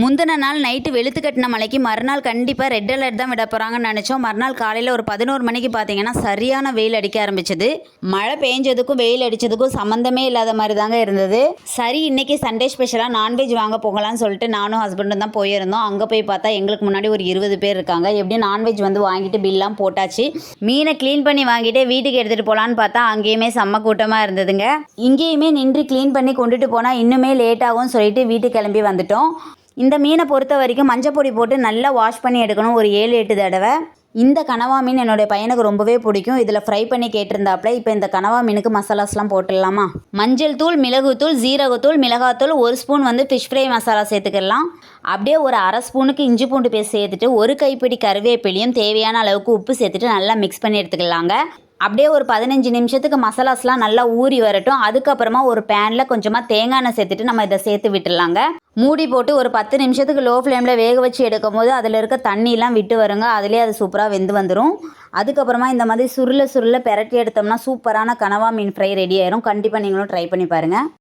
முந்தின நாள் நைட்டு வெளுத்து கட்டின மலைக்கு மறுநாள் கண்டிப்பாக ரெட் அலர்ட் தான் விட போகிறாங்கன்னு நினச்சோம். மறுநாள் காலையில் ஒரு பதினோரு மணிக்கு பார்த்தீங்கன்னா சரியான வெயில் அடிக்க ஆரம்பிச்சது. மழை பெஞ்சதுக்கும் வெயில் அடித்ததுக்கும் சம்மந்தமே இல்லாத மாதிரி தாங்க இருந்தது. சரி இன்னைக்கு சண்டே ஸ்பெஷலாக நான்வெஜ் வாங்க போகலான்னு சொல்லிட்டு நானும் ஹஸ்பண்டும் தான் போயிருந்தோம். அங்கே போய் பார்த்தா எங்களுக்கு முன்னாடி ஒரு இருபது பேர் இருக்காங்க. எப்படியும் நான்வெஜ் வந்து வாங்கிட்டு பில்லாம் போட்டாச்சு. மீனை க்ளீன் பண்ணி வாங்கிட்டு வீட்டுக்கு எடுத்துகிட்டு போகலான்னு பார்த்தா அங்கேயுமே செம்ம கூட்டமாக இருந்ததுங்க. இங்கேயுமே நின்று க்ளீன் பண்ணி கொண்டுட்டு போனால் இன்னுமே லேட் ஆகும்னு சொல்லிட்டு வீட்டுக்கு கிளம்பி வந்துட்டோம். இந்த மீனை பொறுத்த வரைக்கும் மஞ்சப்பொடி போட்டு நல்லா வாஷ் பண்ணி எடுக்கணும். ஒரு ஏழு எட்டு தடவை. இந்த கனவா மீன் என்னுடைய பையனுக்கு ரொம்பவே பிடிக்கும். இதில் ஃப்ரை பண்ணி கேட்டிருந்தாப்புல இப்போ இந்த கனவா மீனுக்கு மசாலாஸ்லாம் போட்டுடலாமா? மஞ்சள் தூள் மிளகுத்தூள் ஜீரகத்தூள் மிளகாத்தூள் ஒரு ஸ்பூன் வந்து ஃபிஷ் ஃப்ரை மசாலா சேர்த்துக்கலாம். அப்படியே ஒரு அரை ஸ்பூனுக்கு இஞ்சி பூண்டு பேஸ்ட் சேர்த்துட்டு ஒரு கைப்பிடி கருவேப்பிலையும் தேவையான அளவுக்கு உப்பு சேர்த்துட்டு நல்லா மிக்ஸ் பண்ணி எடுத்துக்கலாங்க. அப்படியே ஒரு பதினஞ்சு நிமிஷத்துக்கு மசாலாஸ்லாம் நல்லா ஊறி வரட்டும். அதுக்கப்புறமா ஒரு பேனில் கொஞ்சமாக தேங்காய் எண்ணெய் சேர்த்துட்டு நம்ம இதை சேர்த்து விட்டுடலாங்க. மூடி போட்டு ஒரு பத்து நிமிஷத்துக்கு லோ ஃப்ளேமில் வேக வச்சு எடுக்கும் போது அதில் இருக்க தண்ணிலாம் விட்டு வருங்க. அதுலேயே அது சூப்பராக வெந்து வந்துடும் அதுக்கப்புறமா இந்த மாதிரி சுருள சுருள பெரட்டி எடுத்தோம்னா சூப்பரான கனவா மீன் ஃப்ரை ரெடி ஆயிரும். கண்டிப்பாக நீங்களும் ட்ரை பண்ணி பாருங்கள்